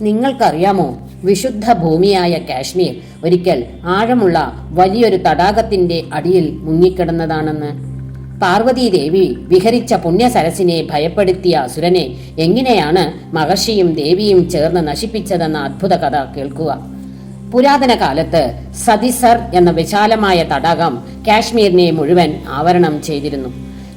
നിങ്ങൾക്കറിയാമോ? വിശുദ്ധ ഭൂമിയായ കാശ്മീർ ഒരിക്കൽ ആഴമുള്ള വലിയൊരു തടാകത്തിന്റെ അടിയിൽ മുങ്ങിക്കിടന്നതാണെന്ന്. പാർവതീദേവി വിഹരിച്ച പുണ്യസരസിനെ ഭയപ്പെടുത്തിയ അസുരനെ എങ്ങനെയാണ് മഹർഷിയും ദേവിയും ചേർന്ന് നശിപ്പിച്ചതെന്ന അത്ഭുത കഥ കേൾക്കുക. പുരാതന കാലത്ത് സതിസർ എന്ന വിശാലമായ തടാകം കാശ്മീരിനെ മുഴുവൻ ആവരണം ചെയ്തിരുന്നു.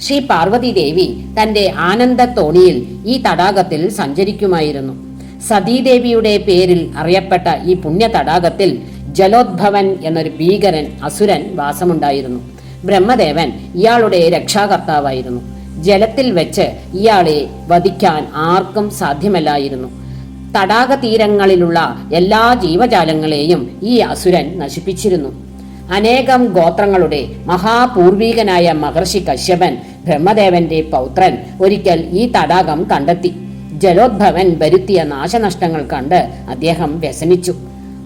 ശ്രീ പാർവതി ദേവി തന്റെ ആനന്ദ തോണിയിൽ ഈ തടാകത്തിൽ സഞ്ചരിക്കുമായിരുന്നു. സതീദേവിയുടെ പേരിൽ അറിയപ്പെട്ട ഈ പുണ്യ തടാകത്തിൽ ജലോദ്ഭവൻ എന്നൊരു ഭീകരൻ അസുരൻ വാസമുണ്ടായിരുന്നു. ബ്രഹ്മദേവൻ ഇയാളുടെ രക്ഷാകർത്താവായിരുന്നു. ജലത്തിൽ വെച്ച് ഇയാളെ വധിക്കാൻ ആർക്കും സാധ്യമല്ലായിരുന്നു. തടാക തീരങ്ങളിലുള്ള എല്ലാ ജീവജാലങ്ങളെയും ഈ അസുരൻ നശിപ്പിച്ചിരുന്നു. അനേകം ഗോത്രങ്ങളുടെ മഹാപൂർവീകനായ മഹർഷി കശ്യപൻ ബ്രഹ്മദേവന്റെ പൗത്രൻ ഒരിക്കൽ ഈ തടാകം കണ്ടെത്തി. ജലോദ്ഭവൻ വരുത്തിയ നാശനഷ്ടങ്ങൾ കണ്ട് അദ്ദേഹം വ്യസനിച്ചു.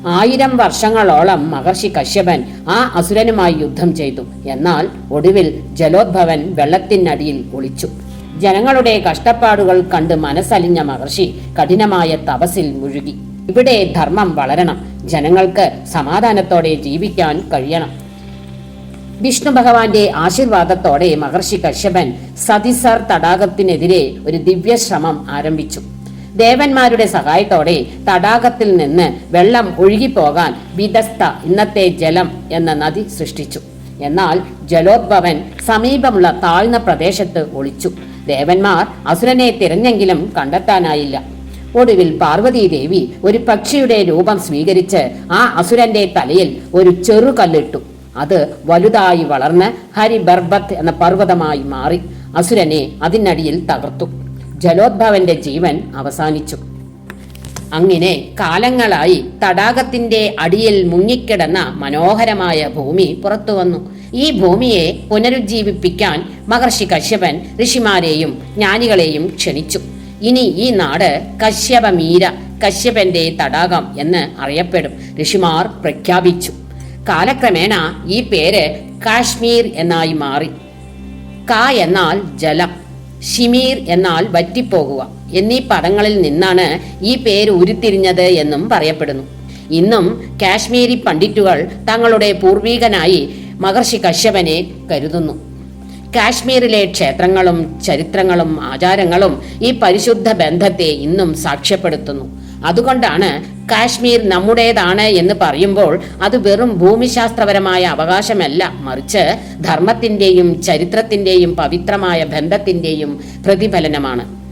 ആയിരം വർഷങ്ങളോളം മഹർഷി കശ്യപൻ ആ അസുരനുമായി യുദ്ധം ചെയ്തു. എന്നാൽ ഒടുവിൽ ജലോദ്ഭവൻ വെള്ളത്തിനടിയിൽ ഒളിച്ചു ജനങ്ങളുടെ കഷ്ടപ്പാടുകൾ കണ്ട് മനസ്സലിഞ്ഞ മഹർഷി കഠിനമായ തപസിൽ മുഴുകി. ഇവിടെ ധർമ്മം വളരണം. ജനങ്ങൾക്ക് സമാധാനത്തോടെ ജീവിക്കാൻ കഴിയണം. വിഷ്ണു ഭഗവാന്റെ ആശീർവാദത്തോടെ മഹർഷി കശ്യപൻ സതിസർ തടാകത്തിനെതിരെ ഒരു ദിവ്യ ശ്രമം ആരംഭിച്ചു. ദേവന്മാരുടെ സഹായത്തോടെ തടാകത്തിൽ നിന്ന് വെള്ളം ഒഴുകിപ്പോകാൻ വിദസ്ത ഇന്നത്തെ ജലം എന്ന നദി സൃഷ്ടിച്ചു. എന്നാൽ ജലോദ്ഭവൻ സമീപമുള്ള താഴ്ന്ന പ്രദേശത്ത് ഒളിച്ചു. ദേവന്മാർ അസുരനെ തിരഞ്ഞെങ്കിലും കണ്ടെത്താനായില്ല. ഒടുവിൽ പാർവതീദേവി ഒരു പക്ഷിയുടെ രൂപം സ്വീകരിച്ച് ആ അസുരന്റെ തലയിൽ ഒരു ചെറുകല്ലിട്ടു. അത് വലുതായി വളർന്ന് ഹരിബർബത്ത് എന്ന പർവതമായി മാറി. അസുരനെ അതിനടിയിൽ തകർത്തു. ജലോദ്ഭവന്റെ ജീവൻ അവസാനിച്ചു. അങ്ങനെ കാലങ്ങളായി തടാകത്തിന്റെ അടിയിൽ മുങ്ങിക്കിടന്ന മനോഹരമായ ഭൂമി പുറത്തു വന്നു. ഈ ഭൂമിയെ പുനരുജ്ജീവിപ്പിക്കാൻ മഹർഷി കശ്യപൻ ഋഷിമാരെയും ജ്ഞാനികളെയും ക്ഷണിച്ചു. ഇനി ഈ നാട് കശ്യപമീര കശ്യപന്റെ തടാകം എന്ന് അറിയപ്പെടും. ഋഷിമാർ പ്രഖ്യാപിച്ചു. കാലക്രമേണ ഈ പേര് കാശ്മീർ എന്നായി മാറി. ക എന്നാൽ ജലം ഷിമീർ എന്നാൽ വറ്റിപ്പോകുക എന്നീ പദങ്ങളിൽ നിന്നാണ് ഈ പേര് ഉരുത്തിരിഞ്ഞത് എന്നും പറയപ്പെടുന്നു. ഇന്നും കാശ്മീരി പണ്ഡിറ്റുകൾ തങ്ങളുടെ പൂർവീകനായി മഹർഷി കശ്യപനെ കരുതുന്നു. കാശ്മീരിലെ ക്ഷേത്രങ്ങളും ചരിത്രങ്ങളും ആചാരങ്ങളും ഈ പരിശുദ്ധ ബന്ധത്തെ ഇന്നും സാക്ഷ്യപ്പെടുത്തുന്നു. അതുകൊണ്ടാണ് കാശ്മീർ നമ്മുടേതാണ് എന്ന് പറയുമ്പോൾ അത് വെറും ഭൂമിശാസ്ത്രപരമായ അവകാശമല്ല. മറിച്ച് ധർമ്മത്തിന്റെയും ചരിത്രത്തിന്റെയും പവിത്രമായ ബന്ധത്തിന്റെയും പ്രതിഫലനമാണ്.